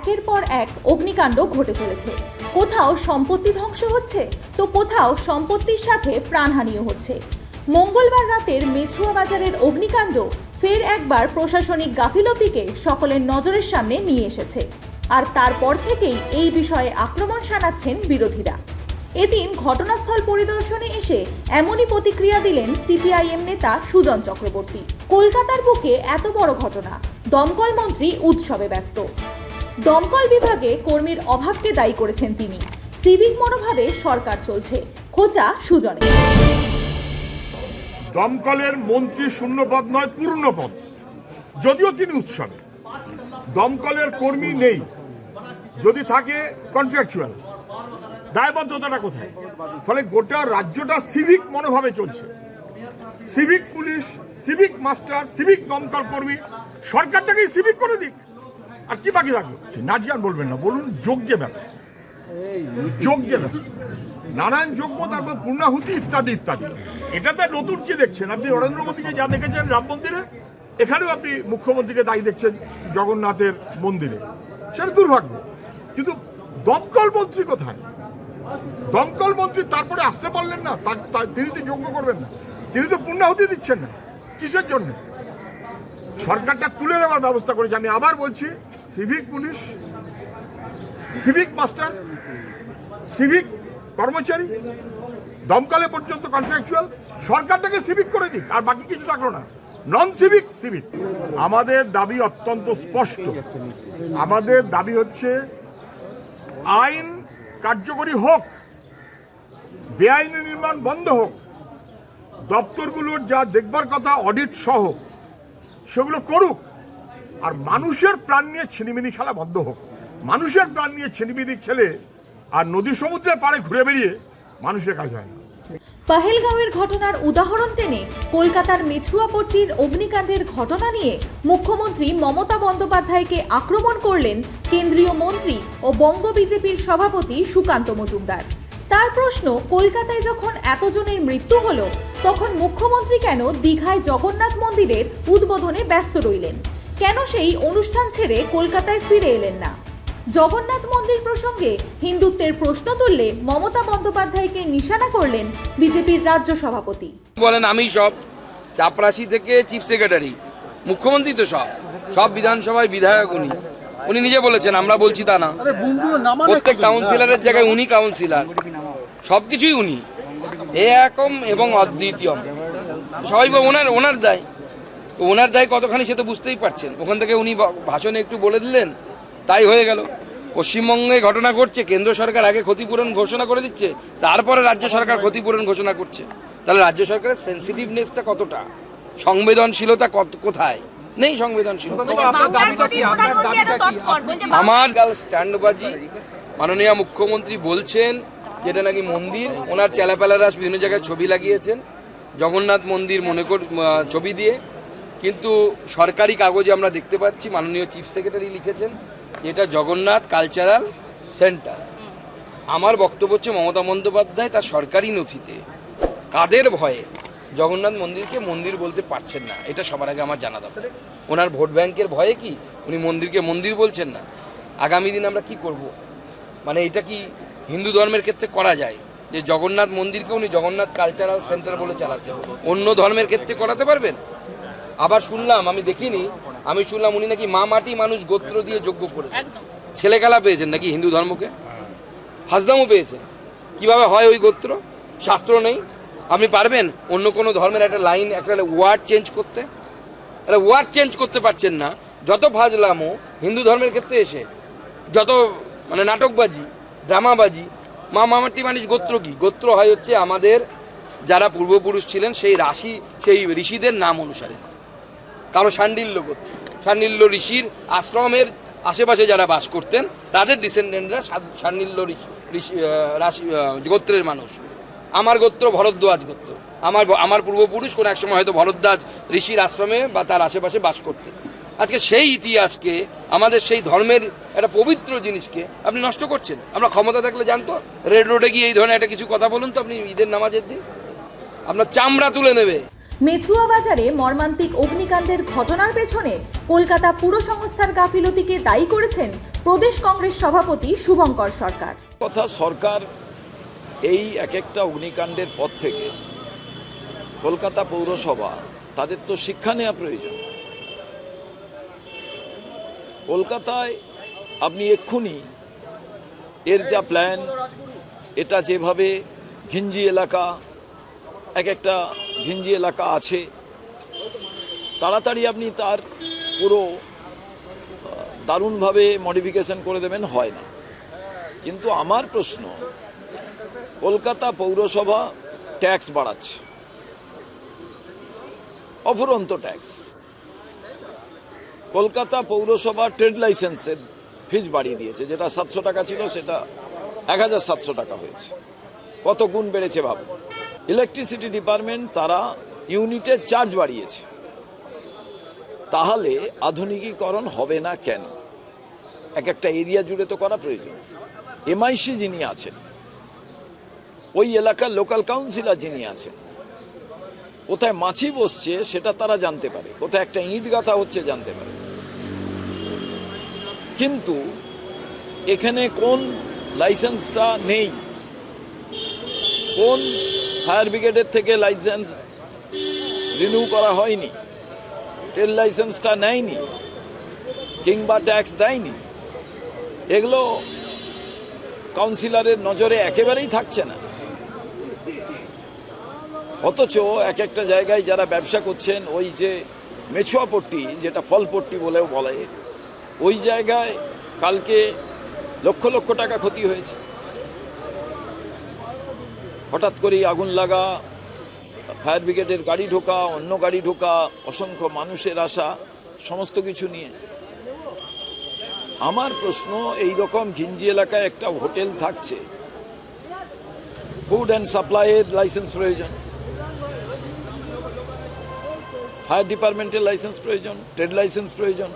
একের পর এক অগ্নিকাণ্ড ঘটে চলেছে। কোথাও সম্পত্তি ধ্বংস হচ্ছে, তো কোথাও সম্পত্তির সাথে প্রাণহানিও হচ্ছে। মঙ্গলবার রাতের মেছুয়া বাজারের অগ্নিকাণ্ড ফের একবার প্রশাসনিক গাফিলতিকে সকলের নজরের সামনে নিয়ে এসেছে। আর তারপর থেকেই এই বিষয়ে আক্রমণ শানাচ্ছেন বিরোধীরা। এদিন ঘটনাস্থল পরিদর্শনে এসে এমনই প্রতিক্রিয়া দিলেন সিপিআইএম নেতা সুজন চক্রবর্তী। কলকাতার বুকে এত বড় ঘটনা, দমকল মন্ত্রী উৎসবে ব্যস্ত। দমকল বিভাগে কর্মীর অভাবকে দায়ী করেছেন তিনি। সিভিক মনোভাবে সরকার চলছে। খোঁচা সুজনের। দমকলের মন্ত্রী শূন্যপদ নয় পূর্ণ পদ যদিও তিনি উৎসবে। দমকলের কর্মী নেই। যদি থাকে কন্ট্রাকচুয়াল দায়বদ্ধতাটা কোথায়? ফলে গোটা রাজ্যটা সিভিক মনোভাবে চলছে। Civic police, civic master, civic দমকল কর্মী, সরকারটাকেই সিভিক করে দিক। আর কি বাকি থাকল নাচ বলবেন না, বলুন যোগ্য ব্যবসা যোগ্য ব্যবসা নানান যোগ্য তারপর পূর্ণাহুতি ইত্যাদি ইত্যাদি। এটাতে নতুন কি দেখছেন? আপনি নরেন্দ্র মোদীকে যা দেখেছেন রাম মন্দিরে, এখানেও আপনি মুখ্যমন্ত্রীকে দায়ী দেখছেন জগন্নাথের মন্দিরে। সেটা দুর্ভাগ্য। কিন্তু দমকল মন্ত্রী কোথায়? দমকল মন্ত্রী তারপরে আসতে পারলেন না তিনি তো যোগ্য করবেন না। তিনি তো পূর্ণাহুতি দিচ্ছেন না। কিসের জন্য? সরকারটা তুলে নেওয়ার ব্যবস্থা করেছে। আমি আবার বলছি civic police civic master civic কর্মচারী দমকালে পর্যন্ত কন্ট্রাকচুয়াল সরকারটাকে সিভিক করে দিক, আর বাকি কিছু থাকল না। নন সিভিক সিভিক আমাদের দাবি অত্যন্ত স্পষ্ট। আমাদের দাবি হচ্ছে, আইন কার্যকরী হোক, বেআইনি নির্মাণ বন্ধ হোক, দপ্তরগুলোর যা দেখবার কথা অডিট সহ, সেগুলো করুক। আর মানুষের প্রাণ নিয়ে ছিনিমিনি খেলা বন্ধ হোক। মানুষের প্রাণ নিয়ে ছিনিমিনি খেলে আর নদী সমুদ্রের পাড়ে ঘুরে বেরিয়ে মানুষের কাজ হয় না। পাহেলগাঁওয়ের ঘটনার উদাহরণ টেনে কলকাতার মেছুয়াপট্টির অগ্নিকাণ্ডের ঘটনা নিয়ে মুখ্যমন্ত্রী মমতা বন্দ্যোপাধ্যায়কে আক্রমণ করলেন কেন্দ্রীয় মন্ত্রী ও বঙ্গ বিজেপির সভাপতি সুকান্ত মজুমদার। তার প্রশ্ন, কলকাতায় যখন এতজনের মৃত্যু হলো, তখন মুখ্যমন্ত্রী কেন দীঘায় জগন্নাথ মন্দিরের উদ্বোধনে ব্যস্ত রইলেন? কেন সেই অনুষ্ঠান ছেড়ে কলকাতায় ফিরে এলেন না? জগন্নাথ মন্দির প্রসঙ্গে হিন্দুত্বের প্রশ্ন তুললে মমতা বন্দ্যোপাধ্যায়কে নিশানা করলেন বিজেপির রাজ্য সভাপতি। বলেন আমি সব। চাপরাশি থেকে চিফ সেক্রেটারি মুখ্যমন্ত্রী তো সব। সব বিধানসভায় বিধায়ক উনি। উনি নিজে বলেছেন আমরা বলছি তা না। প্রত্যেক কাউন্সিলরের জায়গায় উনি কাউন্সিলর। সব কিছুই উনি। এ একম এবং অদ্বিতীয় সবাই ওনার ওনার দায়। তো ওনার দায় কতখানি সে তো বুঝতেই পারছেন। ওখান থেকে উনি ভাষণে একটু বলে দিলেন তাই হয়ে গেল। পশ্চিমবঙ্গে ঘটনা ঘটছে কেন্দ্র সরকার আগে ক্ষতিপূরণ ঘোষণা করে দিচ্ছে তারপরে রাজ্য সরকার ক্ষতিপূরণ ঘোষণা করছে। তাহলে রাজ্য সরকারের সেন্সিটিভনেসটা কতটা? সংবেদনশীলতা কত কোথায়? নেই সংবেদনশীলতা। আমার গাল স্ট্যান্ডবাজি মাননীয় মুখ্যমন্ত্রী বলছেন যেটা নাকি মন্দির। ওনার চেলাপেলারা বিভিন্ন জায়গায় ছবি লাগিয়েছেন। জগন্নাথ মন্দির মনে কর ছবি দিয়ে। কিন্তু সরকারি কাগজে আমরা দেখতে পাচ্ছি, মাননীয় চিফ সেক্রেটারি লিখেছেন এটা জগন্নাথ কালচারাল সেন্টার। আমার বক্তব্য হচ্ছে মমতা বন্দ্যোপাধ্যায় তার সরকারি নথিতে। কাদের ভয়ে? জগন্নাথ মন্দিরকে মন্দির বলতে পারছেন না। এটা সবার আগে আমার জানা দরকার। ওনার ভোট ব্যাংকের ভয়ে কি? উনি মন্দিরকে মন্দির বলছেন না। আগামী দিন আমরা কি করব? মানে এটা কি হিন্দু ধর্মের ক্ষেত্রে করা যায়? যে জগন্নাথ মন্দিরকে উনি জগন্নাথ কালচারাল সেন্টার বলে চালাচ্ছেন। অন্য ধর্মের ক্ষেত্রে করাতে পারবেন? আবার শুনলাম আমি দেখিনি আমি শুনলাম উনি নাকি মা মাটি মানুষ গোত্র দিয়ে যোগ্য করেছেন। ছেলে খেলা পেয়েছেন নাকি হিন্দু ধর্মকে? হাসদামও পেয়েছেন। কীভাবে হয় ওই গোত্র? শাস্ত্র নেই। আপনি পারবেন অন্য কোনো ধর্মের একটা লাইন একটা ওয়ার্ড চেঞ্জ করতে? একটা ওয়ার্ড চেঞ্জ করতে পারছেন না। যত ফাজলামো হিন্দু ধর্মের ক্ষেত্রে এসে যত মানে নাটকবাজি ড্রামাবাজি মা মামাটি মানুষ গোত্র কি? গোত্র হয় হচ্ছে আমাদের যারা পূর্বপুরুষ ছিলেন সেই রাশি সেই ঋষিদের নাম অনুসারে। কারও সান্ডিল্য গোত্র সান্ডিল্য ঋষির আশ্রমের আশেপাশে যারা বাস করতেন, তাদের ডিসেন্ডেন্টরা সান্ডিল্য ঋষি ঋষি রাশি গোত্রের মানুষ। আমার গোত্র ভরদ্বাজ গোত্র। আমার আমার পূর্বপুরুষ কোনো এক সময় হয়তো ভরদ্বাজ ঋষির আশ্রমে বা তার আশেপাশে বাস করতেন। আজকে সেই ইতিহাসকে, আমাদের সেই ধর্মের একটা পবিত্র জিনিসকে আপনি নষ্ট করছেন। আমরা ক্ষমতা থাকলে জানতো, রেড রোডে গিয়ে এই ধরনের একটা কিছু কথা বলুন তো আপনি ঈদের নামাজের দিন। আপনার চামড়া তুলে নেবে। মেছুয়া বাজারে মর্মান্তিক অগ্নিকাণ্ডের ঘটনার পেছনে কলকাতা পুর সংস্থার গাফিলতিকে দায়ী করেছেন প্রদেশ কংগ্রেস সভাপতি শুভঙ্কর সরকার। কথা সরকার এই এক একটা অগ্নিকাণ্ডের পর থেকে কলকাতা পৌরসভা, তাদের তো শিক্ষা নেওয়া প্রয়োজন। কলকাতায় আপনি এক্ষুনি এর যা প্ল্যান এটা যেভাবে ঘিঞ্জি এলাকা এক একটা ঘিঞ্জি এলাকা আছে। তাড়াতাড়ি আপনি তার পুরো দারুণভাবে মডিফিকেশন করে দেবেন, হয় না। কিন্তু আমার প্রশ্ন, কলকাতা পৌরসভা ট্যাক্স বাড়াচ্ছে। অফুরন্ত ট্যাক্স। কলকাতা পৌরসভা ট্রেড লাইসেন্সের ফিজ বাড়িয়ে দিয়েছে। যেটা সাতশো টাকা ছিল, সেটা এক হাজার সাতশো টাকা হয়েছে। কত গুণ বেড়েছে ভাবুন। ইলেকট্রিসিটি ডিপার্টমেন্ট তারা ইউনিটের চার্জ বাড়িয়েছে। তাহলে আধুনিকীকরণ হবে না কেন? এক একটা এরিয়া জুড়ে তো করা প্রয়োজন। এমআইসি যিনি আছেন, ওই এলাকার লোকাল কাউন্সিলর যিনি আছেন, কোথায় মাছি বসছে সেটা তারা জানতে পারে, কোথায় একটা ইট গাথা হচ্ছে জানতে পারে। কিন্তু এখানে কোন লাইসেন্সটা নেই, কোন ফায়ার ব্রিগেডের থেকে লাইসেন্স রিনিউ করা হয়নি। ট্রেড লাইসেন্সটা নেয়নি, কিংবা ট্যাক্স দেয়নি। এগুলো কাউন্সিলরের নজরে একেবারেই থাকছে না। অথচ এক একটা জায়গায় যারা ব্যবসা করছেন, ওই যে মেছুয়া পট্টি, যেটা ফলপট্টি বলেও বলে, ওই জায়গায় কালকে লক্ষ লক্ষ টাকা ক্ষতি হয়েছে। হঠাৎ করেই আগুন লাগা, ফায়ার ব্রিগেডের গাড়ি ঢোকা, অন্য গাড়ি ঢোকা, অসংখ্য মানুষের আসা, সমস্ত কিছু নিয়ে। আমার প্রশ্ন, এই রকম ঘিঞ্জি এলাকায় একটা হোটেল থাকছে। ফুড অ্যান্ড সাপ্লাইয়ের লাইসেন্স প্রয়োজন। ফায়ার ডিপার্টমেন্টের লাইসেন্স প্রয়োজন ট্রেড লাইসেন্স প্রয়োজন।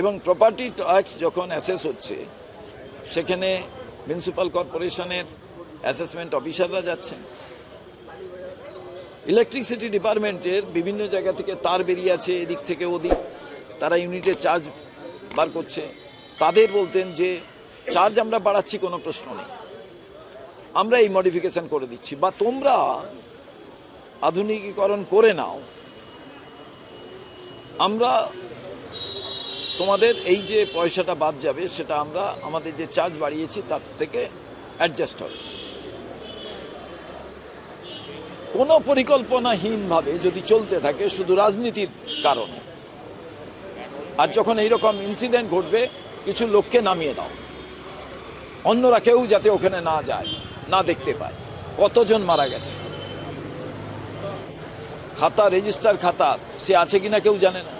এবং প্রপার্টি ট্যাক্স যখন অ্যাসেস হচ্ছে, সেখানে মিউনিসিপ্যাল কর্পোরেশনের অ্যাসেসমেন্ট অফিসাররা যাচ্ছেন। ইলেকট্রিসিটি ডিপার্টমেন্টের বিভিন্ন জায়গা থেকে তার বেরিয়ে আছে, এদিক থেকে ওদিক। তারা ইউনিটের চার্জ বার করছে। তাদের বলতেন যে চার্জ আমরা বাড়াচ্ছি, কোনো প্রশ্ন নেই। আমরা এই মডিফিকেশন করে দিচ্ছি। বা তোমরা আধুনিকীকরণ করে নাও। আমরা তোমাদের এই যে পয়সাটা বাদ যাবে, সেটা আমরা, আমাদের যে চার্জ বাড়িয়েছি, তার থেকে অ্যাডজাস্ট হবে। কোনো পরিকল্পনাহীনভাবে যদি চলতে থাকে শুধু রাজনীতির কারণে। আর যখন এইরকম ইনসিডেন্ট ঘটবে, কিছু লোককে নামিয়ে দাও। অন্যরা কেউ যাতে ওখানে না যায়, না দেখতে পায়। কতজন মারা গেছে? খাতা রেজিস্টার খাতা, সে আছে কিনা কেউ জানে না।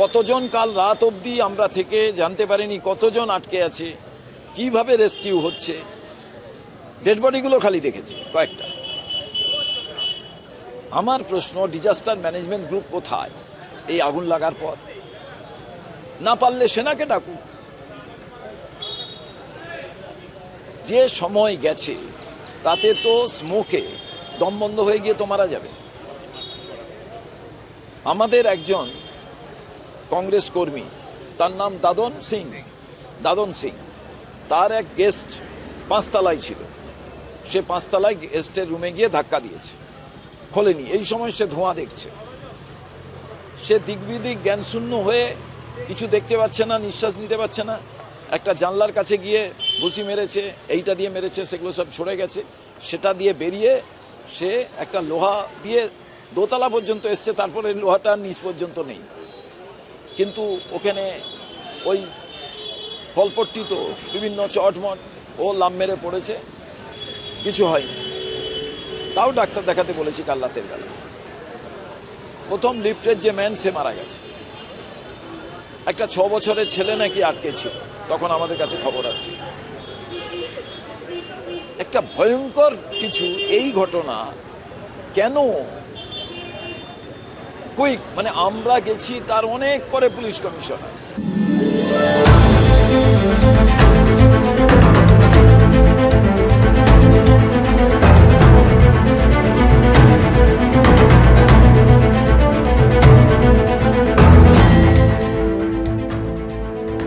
কতজন কাল রাত অবধি আমরা থেকে জানতে পারিনি কতজন আটকে আছে, কীভাবে রেস্কিউ হচ্ছে। ডেড বডিগুলো খালি দেখেছি, কয়েকটা। আমার প্রশ্ন ডিজাস্টার ম্যানেজমেন্ট গ্রুপ কোথায়? এই আগুন লাগার পর। না পারলে সেনাকে ডাকুক যে সময় গেছে, তাতে তো স্মোকে দম বন্ধ হয়ে গিয়ে তো মারা যাবে। আমাদের একজন কংগ্রেস কর্মী, তার নাম দাদন সিং। দাদন সিং, তার এক গেস্ট পাঁচতলায় ছিল। সে পাঁচতলায় গেস্টের রুমে গিয়ে ধাক্কা দিয়েছে। খোলেনি। এই সময় সে ধোঁয়া দেখছে। সে দিকবিদিক জ্ঞানশূন্য হয়ে কিছু দেখতে পাচ্ছে না, নিঃশ্বাস নিতে পারছে না। একটা জানলার কাছে গিয়ে ঘুষি মেরেছে, এইটা দিয়ে মেরেছে, সেগুলো সব ছড়ে গেছে। সেটা দিয়ে বেরিয়ে সে একটা লোহা দিয়ে দোতলা পর্যন্ত এসছে, তারপরে লোহাটা নিচ পর্যন্ত নেই। কিন্তু ওখানে ওই ফলপট্টি তো বিভিন্ন চটমট ও লাভ মেরে পড়েছে। কিছু হয়নি। তাও ডাক্তার দেখাতে বলেছি কাল রাতের বেলা। প্রথম লিফটের যে ম্যান সে মারা গেছে। একটা ছ বছরের ছেলে নাকি আটকে ছিল, তখন আমাদের কাছে খবর আসছে। একটা ভয়ঙ্কর কিছু এই ঘটনা কেন কুইক মানে আমরা গেছি তার অনেক পরে পুলিশ কমিশনার।